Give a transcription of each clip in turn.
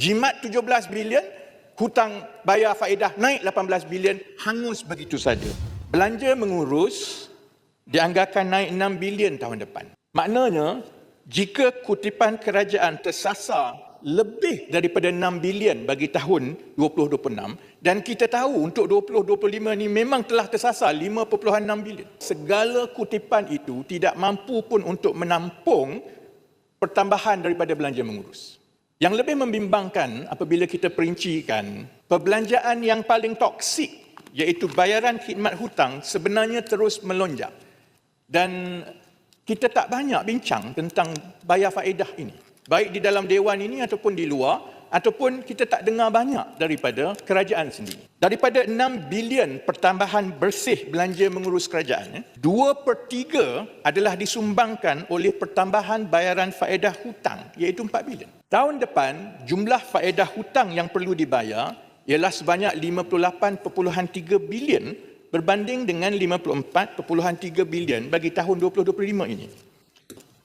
Jimat 17 bilion, hutang bayar faedah naik 18 bilion, hangus begitu saja. Belanja mengurus dianggarkan naik 6 bilion tahun depan. Maknanya, jika kutipan kerajaan tersasar lebih daripada 6 bilion bagi tahun 2026 dan kita tahu untuk 2025 ni memang telah tersasar 5.6 bilion. Segala kutipan itu tidak mampu pun untuk menampung pertambahan daripada belanja mengurus. Yang lebih membimbangkan apabila kita perincikan, perbelanjaan yang paling toksik iaitu bayaran khidmat hutang sebenarnya terus melonjak. Dan kita tak banyak bincang tentang bayar faedah ini. Baik di dalam dewan ini ataupun di luar, ataupun kita tak dengar banyak daripada kerajaan sendiri. Daripada 6 bilion pertambahan bersih belanja mengurus kerajaan, 2 per 3 adalah disumbangkan oleh pertambahan bayaran faedah hutang iaitu 4 bilion. Tahun depan, jumlah faedah hutang yang perlu dibayar ialah sebanyak 58.3 bilion berbanding dengan 54.3 bilion bagi tahun 2025 ini.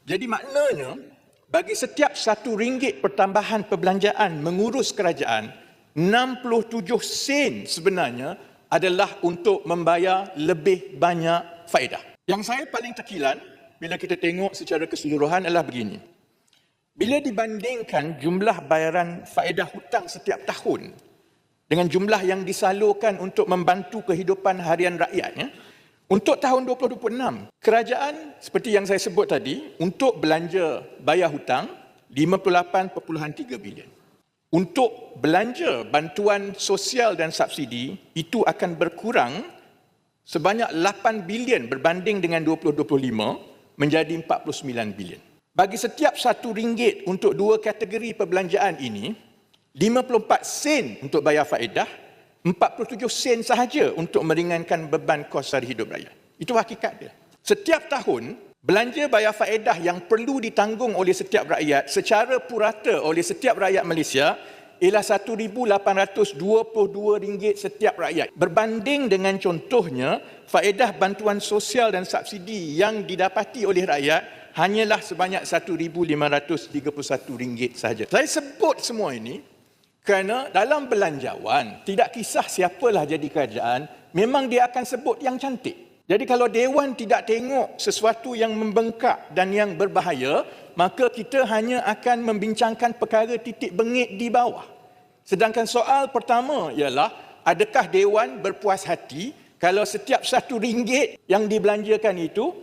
Jadi maknanya, bagi setiap satu ringgit pertambahan perbelanjaan mengurus kerajaan, 67 sen sebenarnya adalah untuk membayar lebih banyak faedah. Yang saya paling tekilan bila kita tengok secara keseluruhan adalah begini. Bila dibandingkan jumlah bayaran faedah hutang setiap tahun dengan jumlah yang disalurkan untuk membantu kehidupan harian rakyatnya, untuk tahun 2026, kerajaan seperti yang saya sebut tadi, untuk belanja bayar hutang 58.3 bilion. Untuk belanja bantuan sosial dan subsidi, itu akan berkurang sebanyak 8 bilion berbanding dengan 2025 menjadi 49 bilion. Bagi setiap satu ringgit untuk dua kategori perbelanjaan ini, 54 sen untuk bayar faedah, 47 sen sahaja untuk meringankan beban kos hari hidup rakyat. Itu hakikat dia. Setiap tahun, belanja bayar faedah yang perlu ditanggung oleh setiap rakyat secara purata oleh setiap rakyat Malaysia ialah RM1,822 setiap rakyat. Berbanding dengan contohnya, faedah bantuan sosial dan subsidi yang didapati oleh rakyat hanyalah sebanyak RM1,531 sahaja. Saya sebut semua ini kerana dalam belanjawan, tidak kisah siapalah jadi kerajaan, memang dia akan sebut yang cantik. Jadi kalau Dewan tidak tengok sesuatu yang membengkak dan yang berbahaya, maka kita hanya akan membincangkan perkara titik bengit di bawah. Sedangkan soal pertama ialah, adakah Dewan berpuas hati kalau setiap satu ringgit yang dibelanjakan itu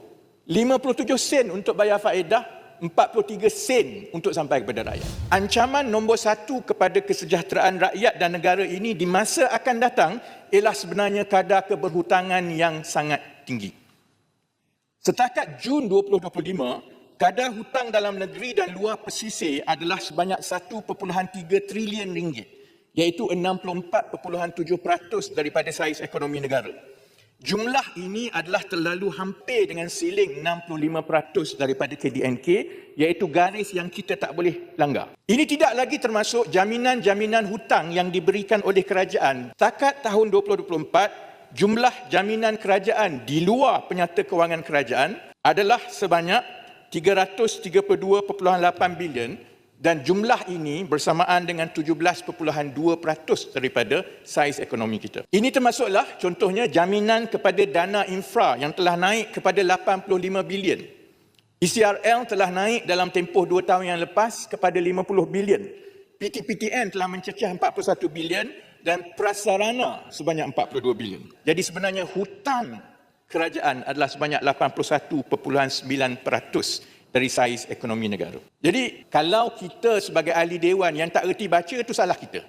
57 sen untuk bayar faedah, 43 sen untuk sampai kepada rakyat. Ancaman nombor satu kepada kesejahteraan rakyat dan negara ini di masa akan datang ialah sebenarnya kadar keberhutangan yang sangat tinggi. Setakat Jun 2025, kadar hutang dalam negeri dan luar pesisir adalah sebanyak 1.3 trilion ringgit, iaitu 64.7% daripada saiz ekonomi negara. Jumlah ini adalah terlalu hampir dengan siling 65% daripada KDNK iaitu garis yang kita tak boleh langgar. Ini tidak lagi termasuk jaminan-jaminan hutang yang diberikan oleh kerajaan. Takat tahun 2024, jumlah jaminan kerajaan di luar penyata kewangan kerajaan adalah sebanyak 332.8 bilion dan jumlah ini bersamaan dengan 17.2% daripada saiz ekonomi kita. Ini termasuklah contohnya jaminan kepada dana infra yang telah naik kepada 85 bilion. ECRL telah naik dalam tempoh 2 tahun yang lepas kepada 50 bilion. PTPTN telah mencecah 41 bilion dan prasarana sebanyak 42 bilion. Jadi sebenarnya hutang kerajaan adalah sebanyak 81.9% dari saiz ekonomi negara. Jadi kalau kita sebagai ahli dewan yang tak reti baca itu salah kita.